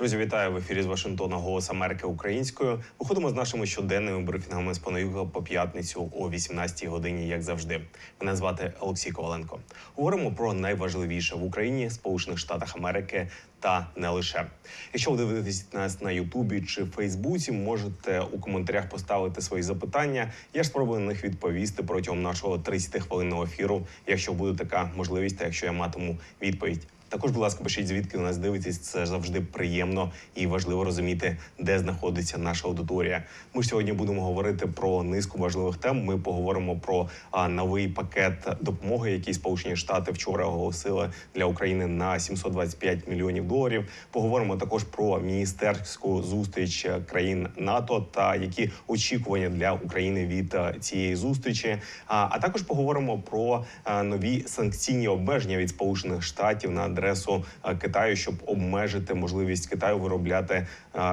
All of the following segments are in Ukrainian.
Друзі, вітаю в ефірі з Вашингтона Голос Америки українською. Виходимо з нашими щоденними брифінгами з понеділка по п'ятницю о 18-й годині, як завжди. Мене звати Олексій Коваленко. Говоримо про найважливіше в Україні, Сполучених Штатах Америки та не лише. Якщо ви дивитесь нас на Ютубі чи Фейсбуці, можете у коментарях поставити свої запитання. Я ж спробую на них відповісти протягом нашого 30-хвилинного ефіру, якщо буде така можливість, та якщо я матиму відповідь. Також, будь ласка, пишіть звідки ви нас дивитесь. Це завжди приємно і важливо розуміти, де знаходиться наша аудиторія. Ми сьогодні будемо говорити про низку важливих тем. Ми поговоримо про а, новий пакет допомоги, який Сполучені Штати вчора оголосили для України на 725 мільйонів доларів. Поговоримо також про міністерську зустріч країн НАТО та які очікування для України від цієї зустрічі. А, а також поговоримо про а, нові санкційні обмеження від Сполучених Штатів на адресу Китаю, щоб обмежити можливість Китаю виробляти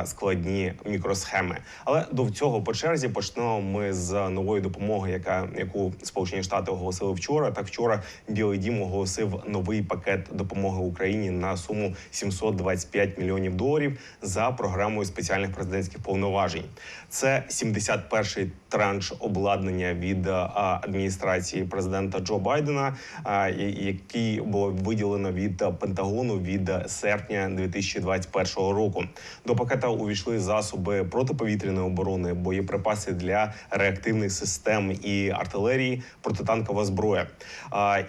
складні мікросхеми. Але до цього по черзі почнемо ми з нової допомоги, яка яку Сполучені Штати оголосили вчора. Так вчора Білий Дім оголосив новий пакет допомоги Україні на суму 725 мільйонів доларів за програмою спеціальних президентських повноважень. Це 71-й транш обладнання від адміністрації президента Джо Байдена, який було виділено від Пентагону від серпня 2021 року. До пакета увійшли засоби протиповітряної оборони, боєприпаси для реактивних систем і артилерії, протитанкова зброя.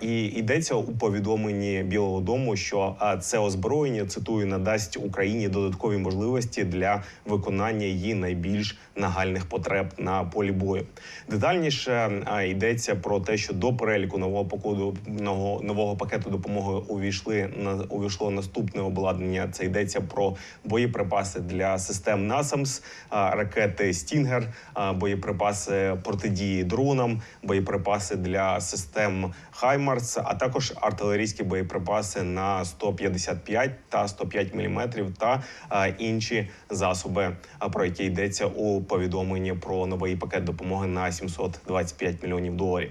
І йдеться у повідомленні Білого Дому, що це озброєння цитую надасть Україні додаткові можливості для виконання її найбільш нагальних потреб на полі бою. Детальніше йдеться про те, що до переліку нового покоду нового, нового пакету допомоги увійшли на увійшло наступне обладнання. Це йдеться про боєприпаси для систем НАСАМС, ракети Стінгер, боєприпаси протидії дронам, боєприпаси для систем Хаймарс, а також артилерійські боєприпаси на 155 та 105 мм та а, інші засоби, про які йдеться у повідомленні про новий пакет допомоги на 725 мільйонів доларів.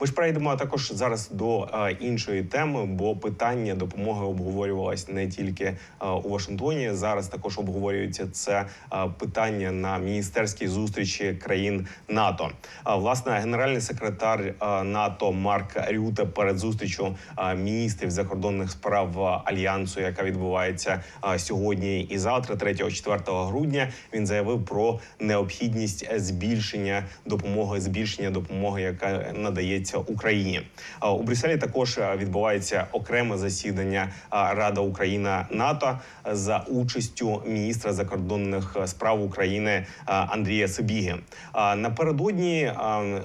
Ми ж перейдемо також зараз до а, іншої теми, бо питання допомоги обговорювалось не тільки а, у Вашингтоні. Зараз також обговорюється це а, питання на міністерській зустрічі країн НАТО. Власне, генеральний секретар НАТО Марк Рюте перед зустрічю міністрів закордонних справ альянсу, яка відбувається сьогодні і завтра, 3-4 грудня, він заявив про необхідність збільшення допомоги, збільшення допомоги, яка надається Україні. У Брюсселі також відбувається окреме засідання Рада Україна НАТО за участю міністра закордонних справ України Андрія Сибіги. Напередодні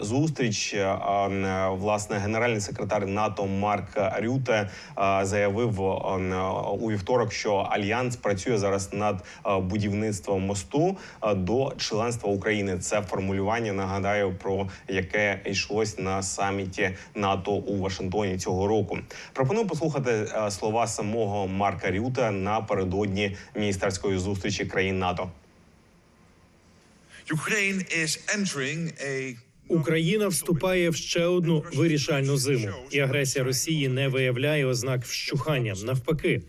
зустріч власне генеральний секретар НАТО Марк Рюте заявив у вівторок, що альянс працює зараз над будівництвом мосту до членства України. Це формулювання. Нагадаю про яке йшлось на саміті НАТО у Вашингтоні цього року. Пропоную послухати слова самого Марка Рюта напередодні міністерської зустрічі країн НАТО. Україна вступає в ще одну вирішальну зиму, і агресія Росії не виявляє ознак вщухання. Навпаки,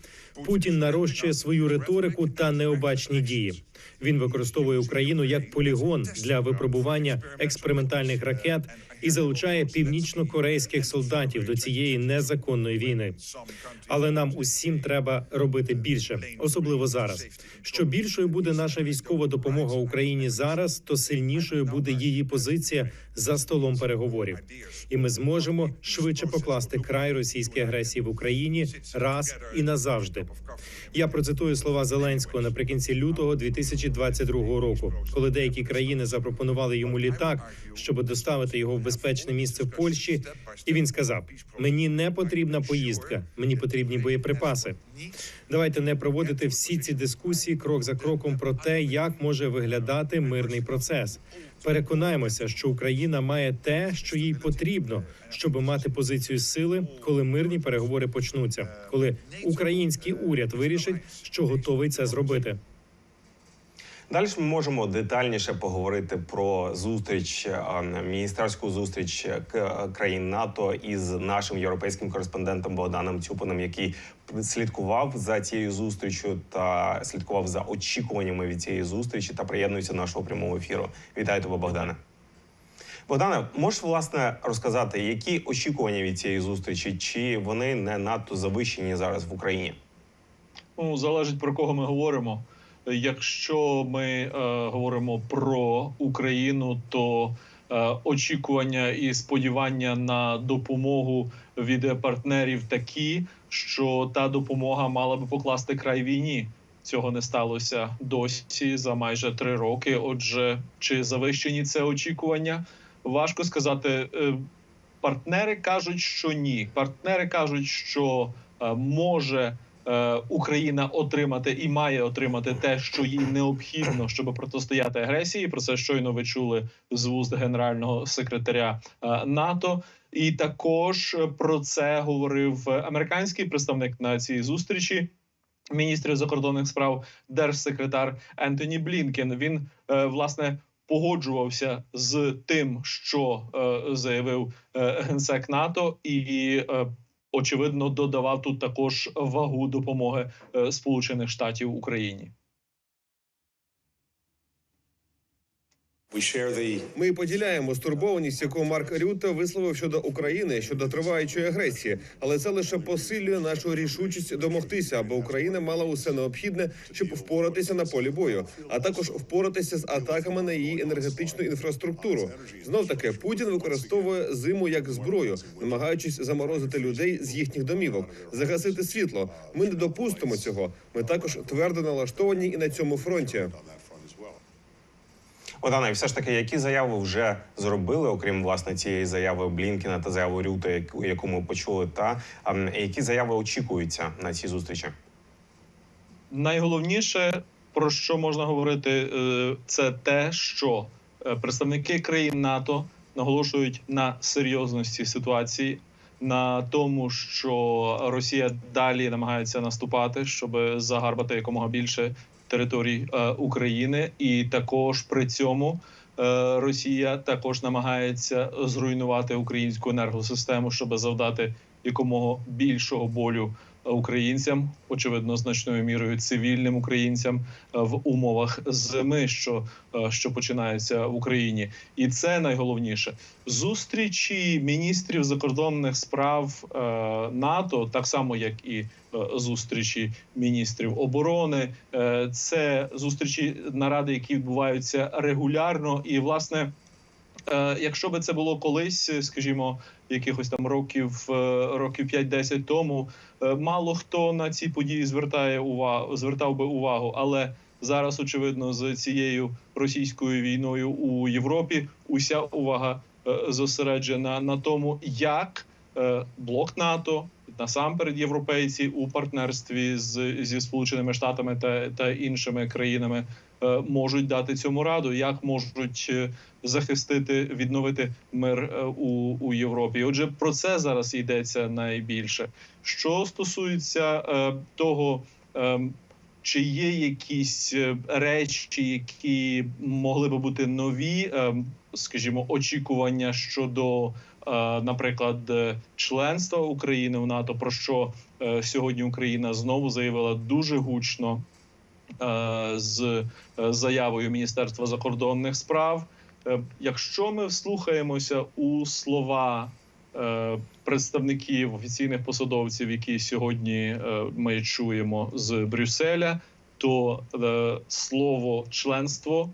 Путін нарощує свою риторику та необачні дії. Він використовує Україну як полігон для випробування експериментальних ракет і залучає північно-корейських солдатів до цієї незаконної війни. Але нам усім треба робити більше, особливо зараз. Що більшою буде наша військова допомога Україні зараз, то сильнішою буде її позиція за столом переговорів, і ми зможемо швидше покласти край російській агресії в Україні раз і назавжди. Я процитую слова Зеленського наприкінці лютого 2022 року, коли деякі країни запропонували йому літак, щоб доставити його в безпечне місце в Польщі. І він сказав: мені не потрібна поїздка, мені потрібні боєприпаси. Давайте не проводити всі ці дискусії крок за кроком про те, як може виглядати мирний процес. Переконаємося, що Україна має те, що їй потрібно, щоб мати позицію сили, коли мирні переговори почнуться, коли український уряд вирішить, що готовий це зробити. Далі ми можемо детальніше поговорити про зустріч міністерську зустріч к- країн НАТО із нашим європейським кореспондентом Богданом Цюпином, який слідкував за цією зустрічю та слідкував за очікуваннями від цієї зустрічі та приєднується до нашого прямого ефіру. Вітаю тебе, Богдане. Богдане, можеш власне розказати, які очікування від цієї зустрічі, чи вони не надто завищені зараз в Україні? Ну, залежить про кого ми говоримо. Якщо ми е, говоримо про Україну, то е, очікування і сподівання на допомогу від партнерів такі, що та допомога мала би покласти край війні. Цього не сталося досі за майже три роки. Отже, чи завищені це очікування? Важко сказати. Е, Партнери кажуть, що ні. Партнери кажуть, що е, може Україна отримати і має отримати те, що їй необхідно, щоб протистояти агресії. Про це щойно ви чули з вуст генерального секретаря е, НАТО. І також е, про це говорив американський представник на цій зустрічі. Міністрів закордонних справ держсекретар Ентоні Блінкен. Він е, власне погоджувався з тим, що е, заявив е, генсек НАТО, і е, очевидно додавав тут також вагу допомоги е, Сполучених Штатів Україні. Ми поділяємо стурбованість, яку Марк Рюте висловив щодо України щодо триваючої агресії, але це лише посилює нашу рішучість домогтися, аби Україна мала усе необхідне, щоб впоратися на полі бою, а також впоратися з атаками на її енергетичну інфраструктуру. Знов таки Путін використовує зиму як зброю, намагаючись заморозити людей з їхніх домівок, загасити світло. Ми не допустимо цього. Ми також твердо налаштовані і на цьому фронті. Богдане, і все ж таки, які заяви вже зробили, окрім власне цієї заяви Блінкіна та заяви Рюта, яку- ми почули, та які заяви очікуються на цій зустрічі? Найголовніше про що можна говорити, е, це те, що е, представники країн НАТО наголошують на серйозності ситуації, на тому, що Росія далі намагається наступати, щоб загарбати якомога більше територій е, України, і також при цьому. е, Росія також намагається зруйнувати українську енергосистему, щоб завдати якомога більшого болю українцям, очевидно, значною мірою цивільним українцям е, в умовах зими, що, е, що починається в Україні, і це найголовніше. Зустрічі міністрів закордонних справ е, НАТО, так само як і зустрічі міністрів оборони, це зустрічі наради, які відбуваються регулярно, і власне. Якщо би це було колись, скажімо, якихось там років е, років 5-10 тому, е, мало хто на ці події звертає увагу, звертав би увагу. Але зараз, очевидно, з цією російською війною у Європі уся увага е, зосереджена на тому, як блок НАТО. Насамперед, європейці у партнерстві з зі сполученими штатами та, та іншими країнами е, можуть дати цьому раду, як можуть е, захистити, відновити мир е, у, у Європі. Отже, про це зараз йдеться найбільше. Що стосується того, чи є якісь речі, які могли би бути нові, скажімо, очікування щодо, наприклад, е, членства України в НАТО, про що е, сьогодні Україна знову заявила дуже гучно е, з е, заявою Міністерства закордонних справ. Е, Якщо ми вслухаємося у слова е, представників офіційних посадовців, які сьогодні е, ми чуємо з Брюсселя, то е, слово членство,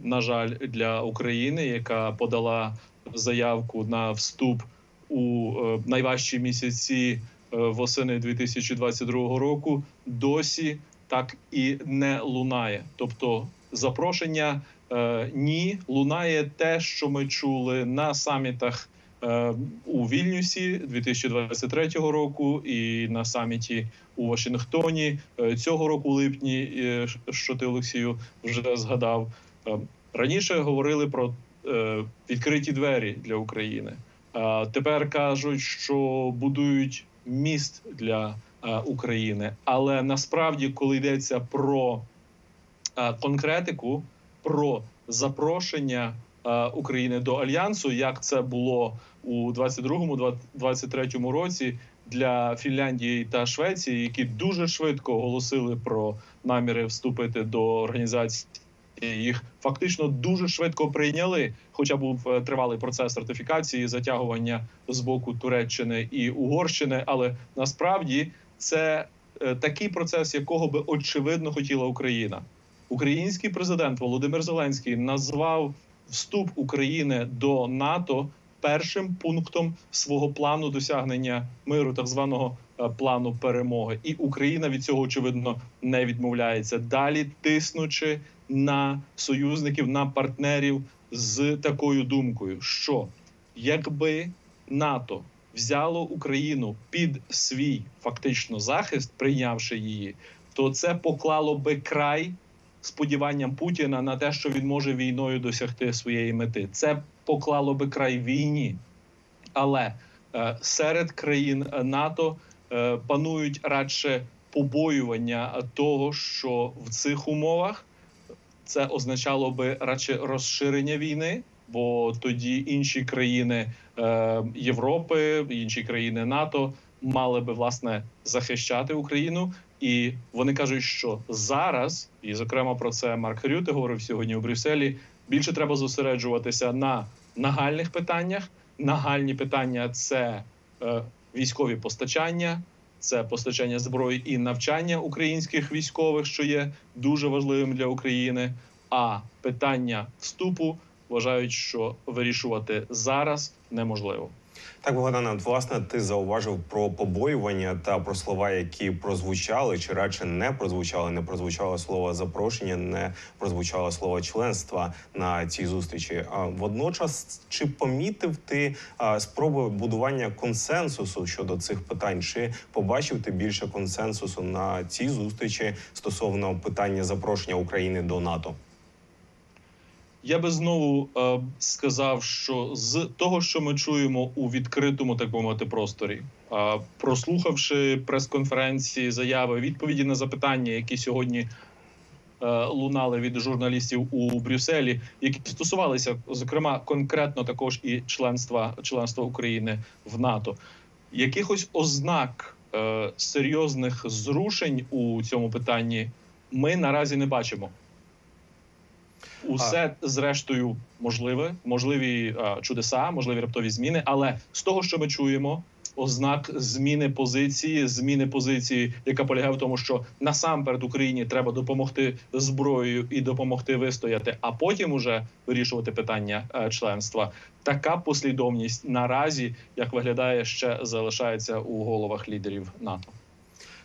на жаль, для України, яка подала заявку на вступ у е, найважчі місяці е, восени 2022 року, досі так і не лунає. Тобто запрошення е, ні, лунає те, що ми чули на самітах у Вільнюсі 2023 року, і на саміті у Вашингтоні цього року, липні, що ти Олексію вже згадав. Раніше говорили про відкриті двері для України. Тепер кажуть, що будують міст для е, України. Але насправді, коли йдеться про е, конкретику про запрошення е, України до альянсу, як це було у 22-23 році для Фінляндії та Швеції, які дуже швидко оголосили про наміри вступити до організації. Їх фактично дуже швидко прийняли, хоча був е, тривалий процес ратифікації, затягування з боку Туреччини і Угорщини. Але насправді це е, такий процес, якого би очевидно хотіла Україна. Український президент Володимир Зеленський назвав вступ України до НАТО першим пунктом свого плану досягнення миру, так званого е, плану перемоги. І Україна від цього очевидно не відмовляється. Далі тиснучи на союзників, на партнерів з такою думкою, що якби НАТО взяло Україну під свій фактично захист, прийнявши її, то це поклало би край сподіванням Путіна на те, що він може війною досягти своєї мети. Це поклало би край війні, але е, серед країн е, НАТО е, панують радше побоювання того, що в цих умовах це означало би радше розширення війни, бо тоді інші країни е, Європи, інші країни НАТО мали би власне захищати Україну. І вони кажуть, що зараз, і зокрема про це Марк Рюте говорив сьогодні у Брюсселі. Більше треба зосереджуватися на нагальних питаннях. Нагальні питання це е, військові постачання, це постачання зброї і навчання українських військових, що є дуже важливим для України. А питання вступу вважають, що вирішувати зараз неможливо. Так, Богдане, от власне ти зауважив про побоювання та про слова, які прозвучали, чи радше не прозвучали. Не прозвучало слово запрошення, не прозвучало слово членства на цій зустрічі. А водночас, чи помітив ти спроби будування консенсусу щодо цих питань? Чи побачив ти більше консенсусу на цій зустрічі стосовно питання запрошення України до НАТО? Я би знову е, сказав, що з того, що ми чуємо у відкритому, так би мовити, просторі, е, прослухавши прес-конференції, заяви, відповіді на запитання, які сьогодні е, лунали від журналістів у Брюсселі, які стосувалися, зокрема, конкретно також і членства членства України в НАТО, якихось ознак е, серйозних зрушень у цьому питанні ми наразі не бачимо. Усе зрештою можливе, можливі чудеса, можливі раптові зміни. Але з того, що ми чуємо, ознак зміни позиції, зміни позиції, яка полягає в тому, що насамперед Україні треба допомогти зброєю і допомогти вистояти, а потім уже вирішувати питання е, членства. Така послідовність наразі, як виглядає, ще залишається у головах лідерів НАТО.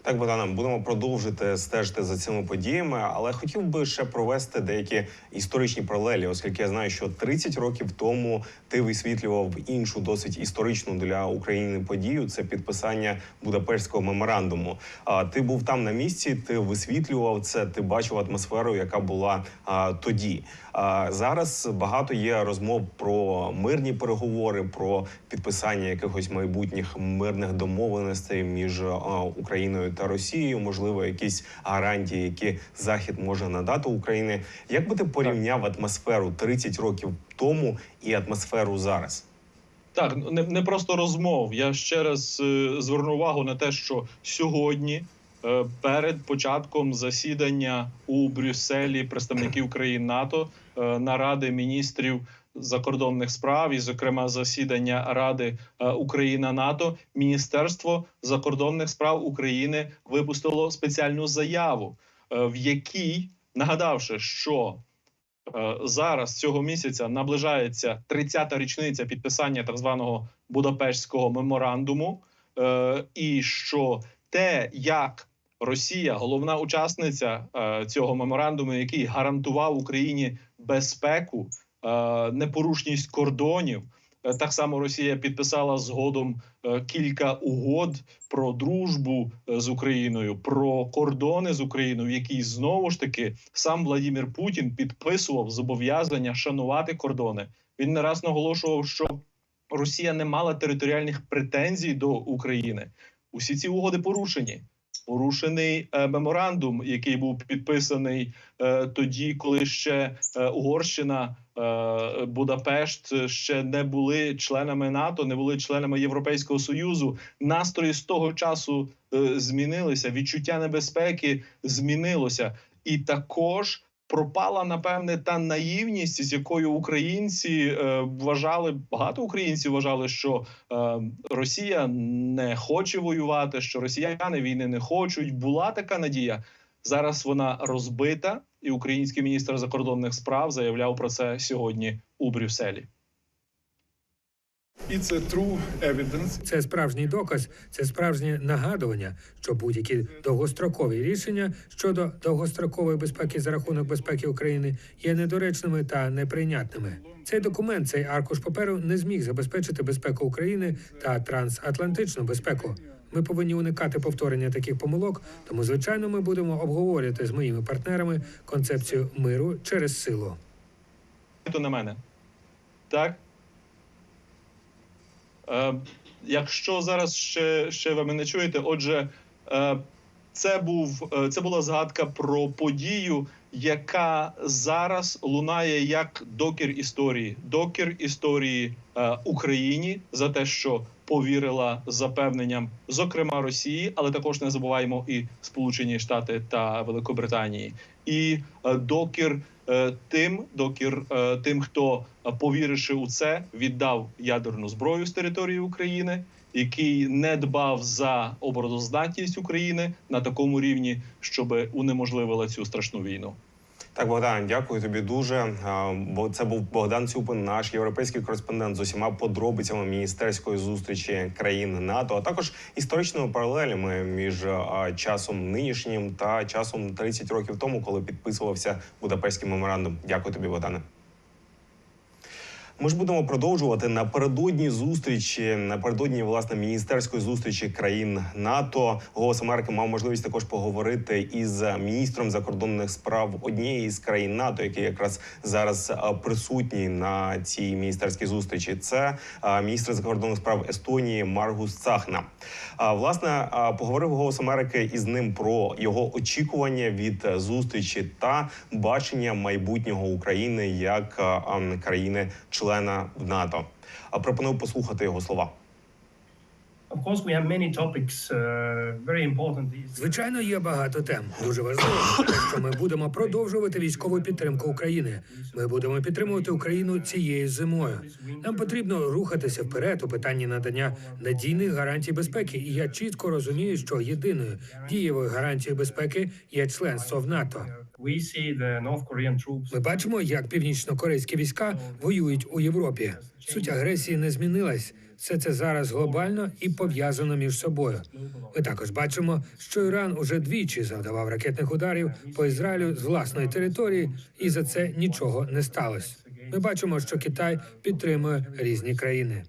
Так, Богдане, будемо продовжити стежити за цими подіями, але хотів би ще провести деякі історичні паралелі, оскільки я знаю, що 30 років тому ти висвітлював іншу досить історичну для України подію. Це підписання Будапештського меморандуму. А ти був там на місці, ти висвітлював це, ти бачив атмосферу, яка була тоді. Зараз багато є розмов про мирні переговори, про підписання якихось майбутніх мирних домовленостей між Україною та Росією, можливо, якісь гарантії, які Захід може надати Україні. Як би ти порівняв атмосферу 30 років тому і атмосферу зараз? Так, не, не просто розмов. Я ще раз е, зверну увагу на те, що сьогодні, е, перед початком засідання у Брюсселі представників країн НАТО, е, наради міністрів закордонних справ, і, зокрема, засідання Ради е, Україна НАТО, Міністерство закордонних справ України випустило спеціальну заяву, е, в якій нагадавши, що Е, зараз цього місяця наближається 30-та річниця підписання так званого Будапештського меморандуму, і що те, як Росія, головна учасниця цього меморандуму, який гарантував Україні безпеку, непорушність кордонів. Е, Так само Росія підписала згодом е, кілька угод про дружбу е, з Україною, про кордони з Україною, в якій знову ж таки сам Владимир Путін підписував зобов'язання шанувати кордони. Він не раз наголошував, що Росія не мала територіальних претензій до України. Усі ці угоди порушені. Порушений е, меморандум, який був підписаний е, тоді, коли ще е, Угорщина, Будапешт ще не були членами НАТО, не були членами Європейського союзу. Настрої з того часу змінилися. Відчуття небезпеки змінилося, і також. Пропала напевне та наївність, з якою українці е, вважали багато українців вважали, що е, Росія не хоче воювати, що росіяни війни не хочуть. Була така надія. Зараз вона розбита, і український міністр закордонних справ заявляв про це сьогодні у Брюсселі. Це справжній доказ, це справжнє нагадування, що будь-які довгострокові рішення щодо довгострокової безпеки за рахунок безпеки України є недоречними та неприйнятними. Цей документ, цей аркуш паперу не зміг забезпечити безпеку України та трансатлантичну безпеку. Ми повинні уникати повторення таких помилок, тому звичайно ми будемо обговорювати з моїми партнерами концепцію миру через силу. То на мене. Так? Е, якщо зараз ще, ще ви мене чуєте, отже, е, це, був, е, це була згадка про подію, яка зараз лунає як докір історії. Докір історії Україні за те, що повірила запевненням, зокрема Росії, але також не забуваємо і Сполучені Штати та Великобританії. І е, докір е, тим, докір е, тим, хто повіривши у це, віддав ядерну зброю з території України, який не дбав за обороноздатність України на такому рівні, щоб унеможливила цю страшну війну. Так, Богдан, дякую тобі дуже. Бо це був Богдан Цюпин, наш європейський кореспондент з усіма подробицями міністерської зустрічі країн НАТО, а також історичними паралелями між часом нинішнім та часом 30 років тому, коли підписувався Будапештський меморандум. Дякую тобі, Богдане. Ми ж будемо продовжувати напередодні зустрічі, напередодні власне міністерської зустрічі країн НАТО. Голос Америки мав можливість також поговорити із міністром закордонних справ однієї з країн НАТО, який якраз зараз а, присутній на цій міністерській зустрічі. Це міністр закордонних справ Естонії Маргус Цахна. Власне поговорив голос Америки із ним про його очікування від е, зустрічі та бачення майбутнього України як а, а, країни-члена НАТО. А пропоную послухати його слова. Звичайно, є багато тем. Дуже важливо, що ми будемо продовжувати військову підтримку України. Ми будемо підтримувати Україну цією зимою. Нам потрібно рухатися вперед у питанні надання надійних гарантій безпеки. І я чітко розумію, що єдиною дієвою гарантією безпеки є членство в НАТО. Ми бачимо, як північно-корейські війська воюють у Європі. Суть агресії не змінилась. Все це зараз глобально і пов'язано між собою. Ми також бачимо, що Іран уже двічі завдавав ракетних ударів по Ізраїлю з власної території, і за це нічого не сталося. Ми бачимо, що Китай підтримує різні країни.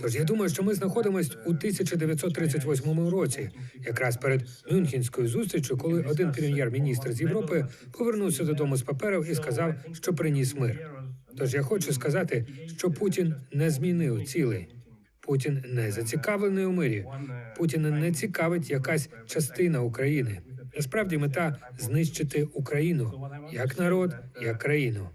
Тож я думаю, що ми знаходимося у 1938 році, якраз перед Мюнхенською зустрічю, коли один прем'єр-міністр з Європи повернувся додому з паперів і сказав, що приніс мир. Тож я хочу сказати, що Путін не змінив цілей. Путін не зацікавлений у мирі. Путіна не цікавить якась частина України. Насправді мета знищити Україну як народ, як країну.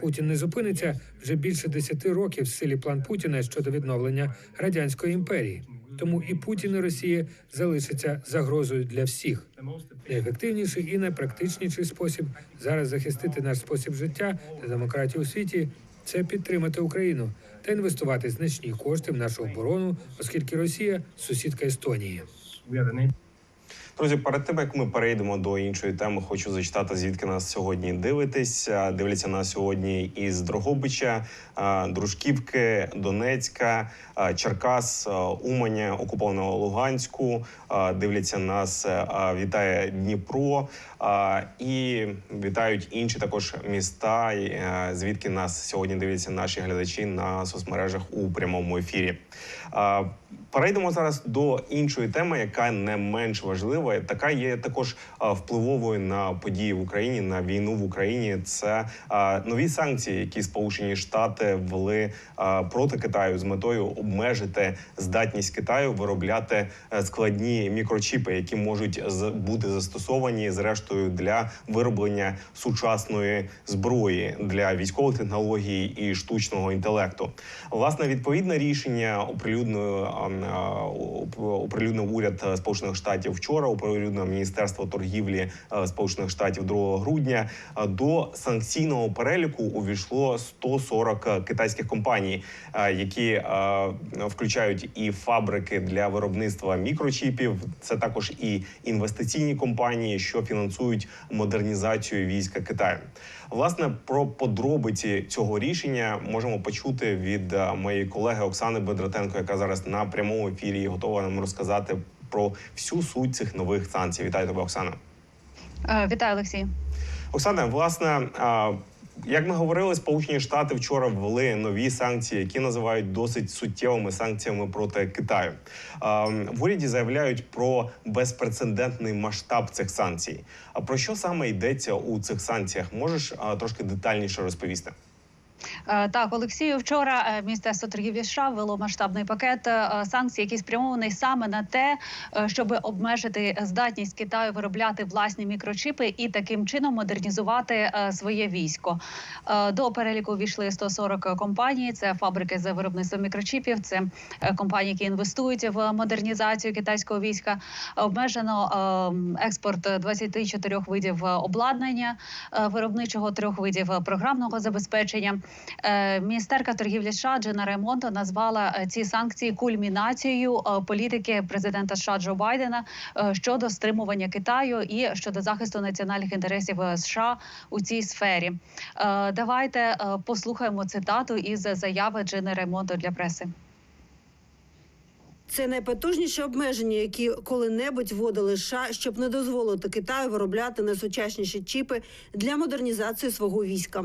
Путін не зупиниться вже більше десяти років в силі план Путіна щодо відновлення радянської імперії. Тому і Путін і Росія залишаться загрозою для всіх. Найефективніший і найпрактичніший спосіб зараз захистити наш спосіб життя та демократію у світі це підтримати Україну та інвестувати значні кошти в нашу оборону, оскільки Росія сусідка Естонії. Друзі, перед тим як ми перейдемо до іншої теми, хочу зачитати звідки нас сьогодні дивитесь. Дивляться нас сьогодні із Дрогобича, Дружківки, Донецька, Черкас, Уманя, окупованого Луганську. Дивляться нас, вітає Дніпро і вітають інші також міста, і, звідки нас сьогодні дивляться наші глядачі на соцмережах у прямому ефірі. Перейдемо зараз до іншої теми, яка не менш важлива. така є також впливовою на події в Україні на війну в Україні. Це нові санкції, які Сполучені Штати ввели проти Китаю з метою обмежити здатність Китаю виробляти е, складні мікрочіпи, які можуть бути застосовані зрештою для вироблення сучасної зброї для військових технологій і штучного інтелекту. Власне, відповідне рішення оприлюднив оприлюднив уряд е, Сполучених Штатів вчора. Оприлюднив Міністерство торгівлі е, Сполучених Штатів 2 грудня. Е, До санкційного переліку увійшло 140 китайських компаній, які включають і фабрики для виробництва мікрочіпів. Це також і інвестиційні компанії, що фінансують модернізацію війська Китаю. Власне про подробиці цього рішення можемо почути від е, моєї колеги Оксани Бедратенко, яка зараз на прямому ефірі і готова нам розказати про всю суть цих нових санкцій. Вітаю тебе, Оксана. Е, Вітаю, Олексій. Оксана, власне, як ми говорили, Сполучені Штати вчора ввели нові санкції, які називають досить суттєвими санкціями проти Китаю. В уряді заявляють про безпрецедентний масштаб цих санкцій. А про що саме йдеться у цих санкціях? Можеш трошки детальніше розповісти? Е, Так, Олексію, вчора е, Міністерство торгівлі США ввело масштабний пакет е, санкцій, який спрямований саме на те, щоб обмежити здатність Китаю виробляти власні мікрочіпи і таким чином модернізувати своє військо. До переліку війшли 140 компаній. Це фабрики з виробництва мікрочіпів, це компанії, які інвестують в модернізацію китайського війська. Обмежено е, експорт 24 видів обладнання виробничого, трьох видів програмного забезпечення. Е, Міністерка торгівлі США Джена Раймонто назвала е, ці санкції кульмінацією е, політики президента США Джо Байдена щодо стримування Китаю і щодо захисту національних інтересів США у цій сфері. Давайте послухаємо цитату із заяви Джени Раймонто для преси. Це найпотужніші обмеження, які коли-небудь вводили США, щоб не дозволити Китаю виробляти найсучасніші чіпи для модернізації свого війська.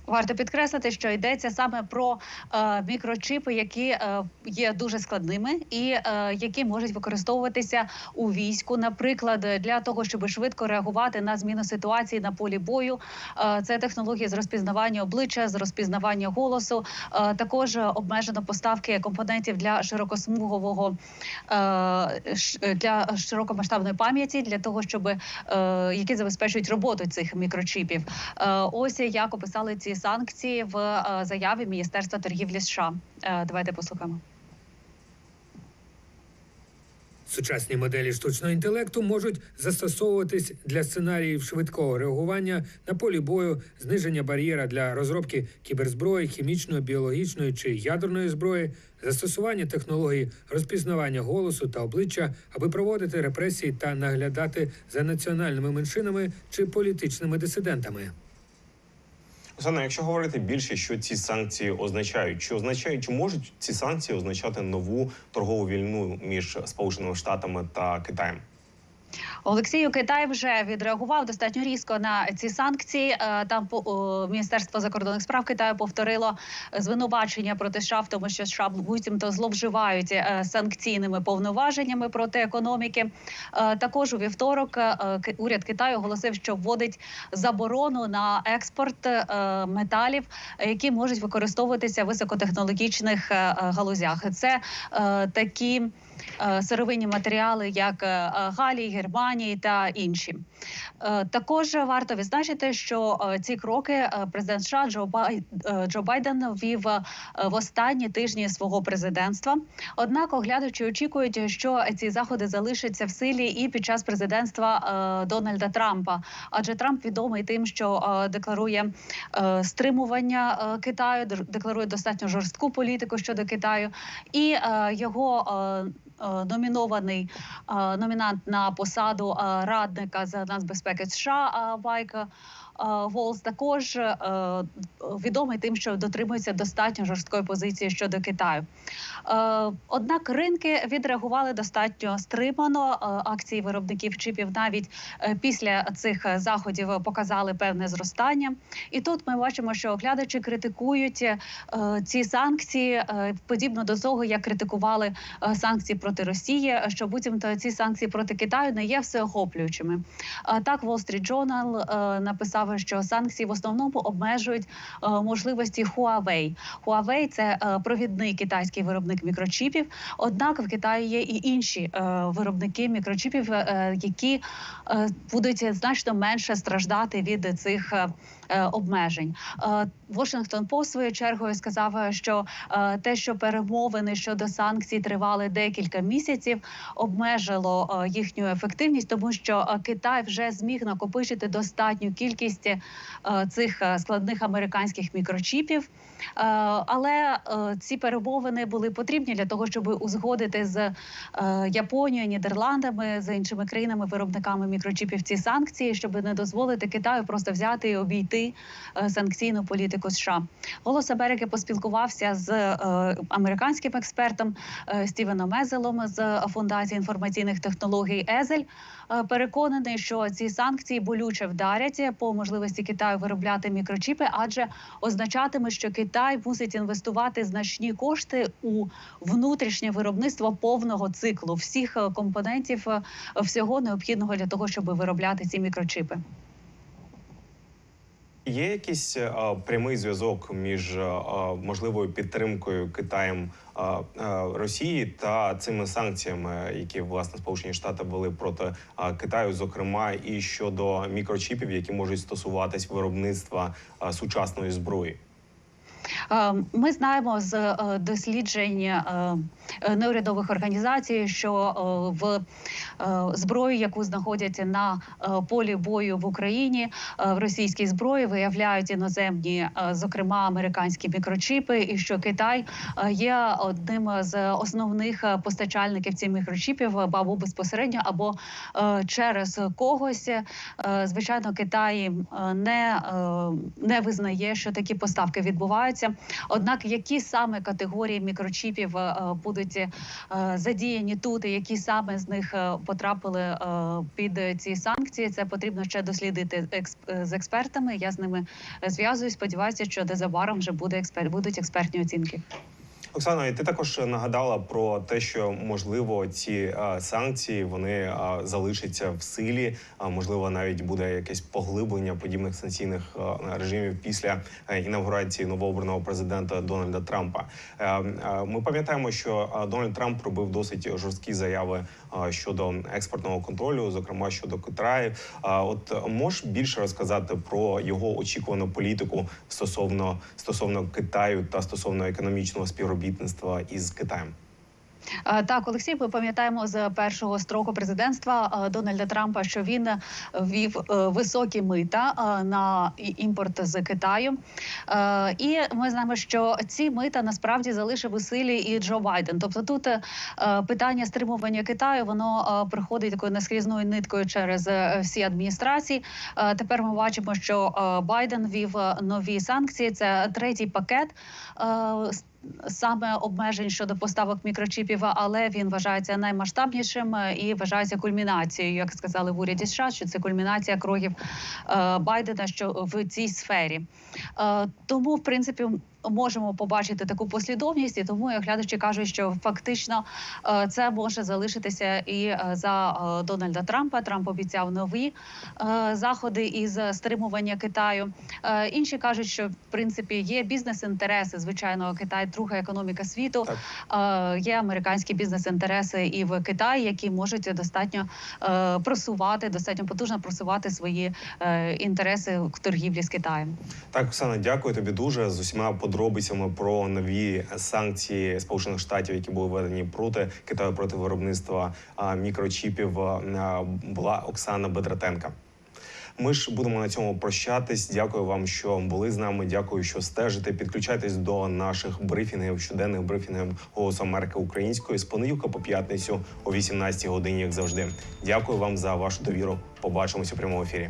Варто підкреслити, що йдеться саме про е, мікрочіпи, які е, є дуже складними і е, які можуть використовуватися у війську, наприклад, для того, щоб швидко реагувати на зміну ситуації на полі бою. Е, це технології з розпізнавання обличчя, з розпізнавання голосу. Е, також обмежено поставки компонентів для широкосмугового е, для широкомасштабної пам'яті, для того, щоб е, які забезпечують роботу цих мікрочіпів. Е, Ось як описали ці санкції в е, заяві Міністерства торгівлі США. Е, Давайте послухаємо. Сучасні моделі штучного інтелекту можуть застосовуватись для сценаріїв швидкого реагування на полі бою, зниження бар'єра для розробки кіберзброї, хімічної, біологічної чи ядерної зброї, застосування технологій розпізнавання голосу та обличчя, аби проводити репресії та наглядати за національними меншинами чи політичними дисидентами. Оксана, якщо говорити більше, що ці санкції означають, чи означають, чи можуть ці санкції означати нову торгову війну між Сполученими Штатами та Китаєм? Олексію Китай вже відреагував достатньо різко на ці санкції. Е, Там Міністерство закордонних справ Китаю повторило звинувачення проти США в тому, що США буцімто зловживають е, санкційними повноваженнями проти економіки. Е, Також у вівторок уряд Китаю оголосив, що вводить заборону на експорт металів, які можуть використовуватися в високотехнологічних галузях. Це такі сировинні матеріали, як е, Галій, Германії та інші. Е, Також варто відзначити, що е, ці кроки е, президент США Джо Бай- е, Джо Байден ввів е, в останні тижні свого президентства. Однак, оглядачі очікують, що ці заходи залишаться в силі і під час президентства е, Дональда Трампа. Адже Трамп відомий тим, що е, декларує е, стримування е, Китаю, декларує достатньо жорстку політику щодо Китаю, і е, його е, е, номінований е, номінант на посаду е, радника з нацбезпеки США е, Вайка. Волс також е, відомий тим, що дотримується достатньо жорсткої позиції щодо Китаю. Е, Однак ринки відреагували достатньо стримано. Е, Акції виробників чипів навіть е, після цих е, заходів показали певне зростання. І тут ми бачимо, що оглядачі критикують е, ці санкції е, подібно до того, як критикували е, санкції проти Росії, що буцімто ці санкції проти Китаю не є всеохоплюючими. Е, Так, Wall Street Journal е, написав, що санкції в основному обмежують е, можливості Huawei. Huawei – це е, провідний китайський виробник мікрочіпів. Однак в Китаї є і інші е, виробники мікрочіпів, які будуть значно менше страждати від цих обмежень. Е, Washington Post своєю чергою сказав, що е, те, що перемовини щодо санкцій тривали декілька місяців, обмежило е, їхню ефективність, тому що е, Китай вже зміг накопичити достатню кількість е, цих е, складних американських мікрочіпів. Е, Але е, ці перемовини були потрібні для того, щоб узгодити з е, Японією, Нідерландами з іншими країнами-виробниками мікрочіпів ці санкції, щоб не дозволити Китаю просто взяти і обійти е, санкційну політику США. Голос Америки поспілкувався з е, американським експертом е, Стівеном Мезелом з фундації інформаційних технологій Езель. Е, Переконаний, що ці санкції болюче вдарять по можливості Китаю виробляти мікрочіпи, адже означатиме, що Китай мусить інвестувати значні кошти у внутрішнє виробництво повного циклу всіх е, компонентів всього необхідного для того, щоб виробляти ці мікрочіпи. Є якийсь е, а, прямий зв'язок між е, а, можливою підтримкою Китаєм а, а, Росії та цими санкціями, які власне Сполучені Штати ввели проти а, Китаю, зокрема і щодо мікрочіпів, які можуть стосуватись виробництва а, сучасної зброї? Е, Ми знаємо з е, досліджень е, неурядових організацій, що в зброї, яку знаходять на полі бою в Україні, в російській зброї виявляють іноземні, зокрема американські мікрочіпи, і що Китай є одним з основних постачальників цих мікрочіпів або безпосередньо, або через когось. Звичайно, Китай не, не визнає, що такі поставки відбуваються. Однак, які саме категорії мікрочіпів е, будуть е, задіяні тут, і які саме з них е, потрапили під ці санкції, це потрібно ще дослідити з експертами. Я з ними зв'язуюсь. Сподіваюся, що незабаром вже буде експерт, будуть експертні оцінки. Оксано, і ти також нагадала про те, що можливо ці санкції вони залишаться в силі. А можливо, навіть буде якесь поглиблення подібних санкційних режимів після е, інавгурації новообраного президента Дональда Трампа. Е, е, Ми пам'ятаємо, що Дональд Трамп робив досить жорсткі заяви щодо експортного контролю, зокрема щодо Китаю. От можеш більше розказати про його очікувану політику стосовно стосовно Китаю та стосовно економічного співробітництва із Китаєм? Е, Так, Олексій, ми пам'ятаємо з першого строку президентства е, Дональда Трампа, що він ввів е, високі мита на імпорт з Китаю. І ми знаємо, що ці мита насправді залишив у силі і Джо Байден. Тобто, тут питання стримування Китаю воно проходить такою наскрізною ниткою через всі адміністрації. Тепер ми бачимо, що Байден ввів нові санкції. Це третій пакет. Саме обмежень щодо поставок мікрочіпів, але він вважається наймасштабнішим е, і вважається кульмінацією, як сказали в уряді США, що це кульмінація кроків е, Байдена, що в цій сфері. Е, Тому, в принципі, можемо побачити таку послідовність, і тому глядачі кажуть, що фактично е, це може залишитися і е, за е, Дональда Трампа. Трамп обіцяв нові заходи із стримування Китаю. Інші кажуть, що в принципі є бізнес-інтереси. Звичайно, Китай друга економіка світу. Е, Є американські бізнес-інтереси і в Китаї, які можуть достатньо просувати, достатньо потужно просувати свої інтереси в торгівлі з Китаєм. Так, Оксана, дякую тобі дуже з усіма подробицями про нові санкції Сполучених Штатів, які були введені проти Китаю проти виробництва мікрочіпів. Була Оксана Бедратенка. Ми ж будемо на цьому прощатись. Дякую вам, що були з нами. Дякую, що стежите. Підключайтесь до наших брифінгів, щоденних брифінгів Голосу Америки української з понеділка по п'ятницю о 18 годині, як завжди. Дякую вам за вашу довіру. Побачимося у прямому ефірі.